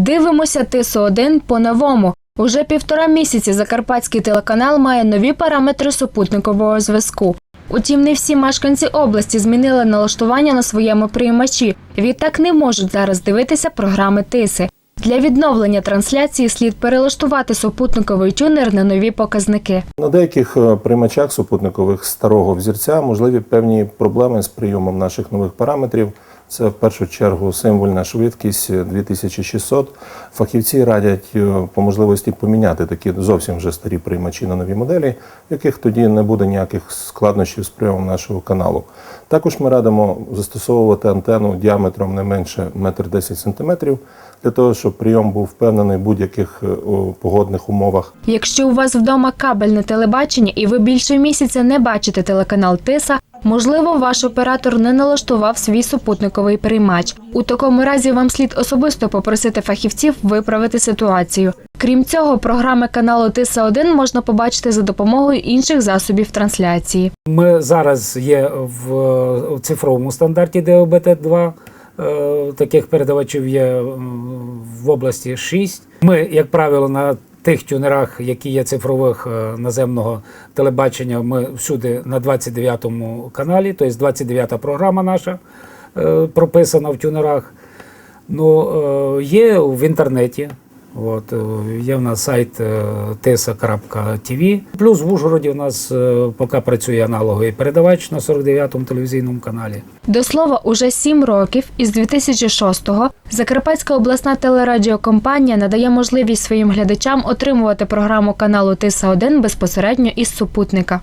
Дивимося тису 1 по-новому. Уже півтора місяці Закарпатський телеканал має нові параметри супутникового зв'язку. Утім, не всі мешканці області змінили налаштування на своєму приймачі. Відтак не можуть зараз дивитися програми тиси. Для відновлення трансляції слід перелаштувати супутниковий тюнер на нові показники. На деяких е, приймачах супутникових старого взірця можливі певні проблеми з прийомом наших нових параметрів. Це в першу чергу символьна швидкість е, 2600. Фахівці радять е, по можливості поміняти такі зовсім вже старі приймачі на нові моделі, в яких тоді не буде ніяких складнощів з прийомом нашого каналу. Також ми радимо застосовувати антенну діаметром не менше 1,10 см для того, щоб прийом був впевнений в будь-яких е, погодних умовах. Якщо у вас вдома кабельне телебачення і ви більше місяця не бачите телеканал Тиса, можливо, ваш оператор не налаштував свій супутниковий приймач. У такому разі вам слід особисто попросити фахівців виправити ситуацію. Крім цього, програми каналу Тиса 1 можна побачити за допомогою інших засобів трансляції. Ми зараз є в цифровому стандарті DOBT-2. Е, Таких передавачів є в області 6. Ми, як правило, на тих тюнерах, які є цифрових е, наземного телебачення, ми всюди на 29-му каналі, тобто 29-та програма наша е, прописана в тюнерах. Ну, е, є в інтернеті. От, е, є в нас сайт е, tesa.tv. Плюс в Ужгороді у нас е, поки працює аналоговий передавач на 49-му телевізійному каналі. До слова, уже сім років із 2006-го Закарпатська обласна телерадіокомпанія надає можливість своїм глядачам отримувати програму каналу Тиса 1 безпосередньо із супутника.